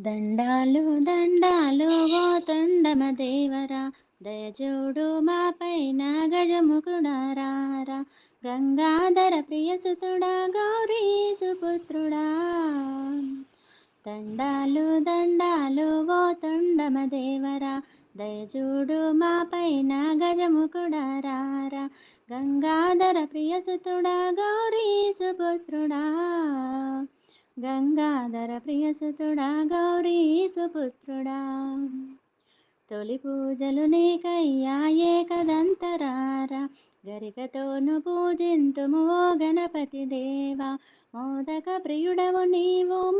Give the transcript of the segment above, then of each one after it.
దండాలు దండాలు ఓ తొండమ దేవరా. దయచూడు మా పైన గజముకుడారా గంగాధర ప్రియసుతుడా గౌరీ సుపుత్రుడా. దండాలు దండాలు ఓ తొండమ దేవరా. దయచూడు మా పైన గజముకుడారా గంగాధర ప్రియసుతుడా గౌరీ సుపుత్రుడా. గంగాధర ప్రియసుతుడా గౌరీ సుపుత్రుడా. తొలి పూజలు నీకయ్యా ఏకదంతరారా. గరికతోను పూజింతుము ఓ గణపతి దేవా. మోదక ప్రియుడవు నీవు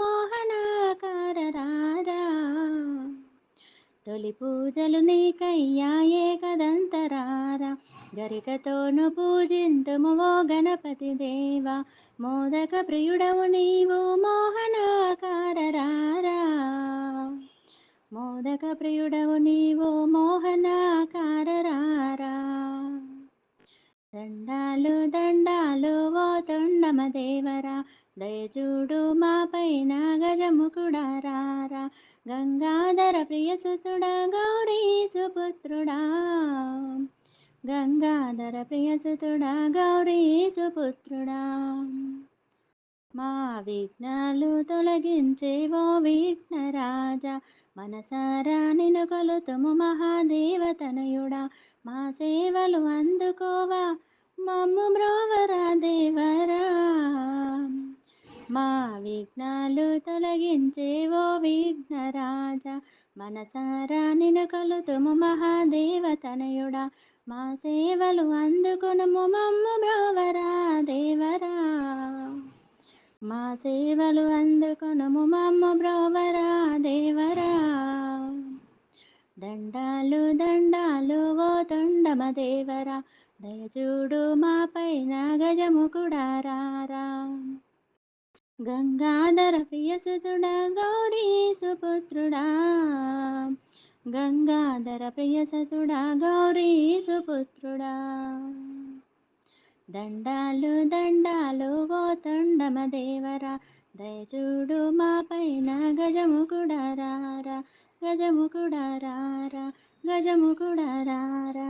తొలి పూజలు నీకయ్యాయే కదంతరారా. గరికతోను పూజింతుము ఓ గణపతి దేవా. మోదక ప్రియుడవు నీవు మోహనాకారరారా. మోదక ప్రియుడవు నీవు మోహనాకారరారా. దండాలు దండాలు ఓ తొండమ దేవరా. దయచూడు మా పైన గజముకుడారా. గంగాధర ప్రియసుతుడా గౌరీ సుపుత్రుడా. గంగాధర ప్రియసుతుడా గౌరీ సుపుత్రుడా. మా విఘ్నాలు తొలగించేవో విఘ్నరాజా మనసారా నిన్ను కొలుతుము మహాదేవతనయుడా. మా సేవలు అందుకోవా మమ్ము బ్రోవరా దేవరా. మా విఘ్నాలు తొలగించేవో విఘ్నరాజా. మనసారా నిను కలుతుము మహాదేవతనయుడా మా సేవలు అందుకొనుము మమ్మ బ్రోవరా దేవరా. మా సేవలు అందుకొనుము మమ్మ బ్రోవరా దేవరా. దండాలు దండాలు ఓ తొండమ దేవరా. దయచూడు మా పైన గజముకుడారారా గంగాధర ప్రియసుతుడా గౌరీ సుపుత్రుడా గంగాధర ప్రియసతుడా గౌరీ సుపుత్రుడా దండాలు దండాలు ఓ తండమ దేవరా. దయచూడు మా పైన గజముకుడారారా గజముకుడారారా గజముకుడారారా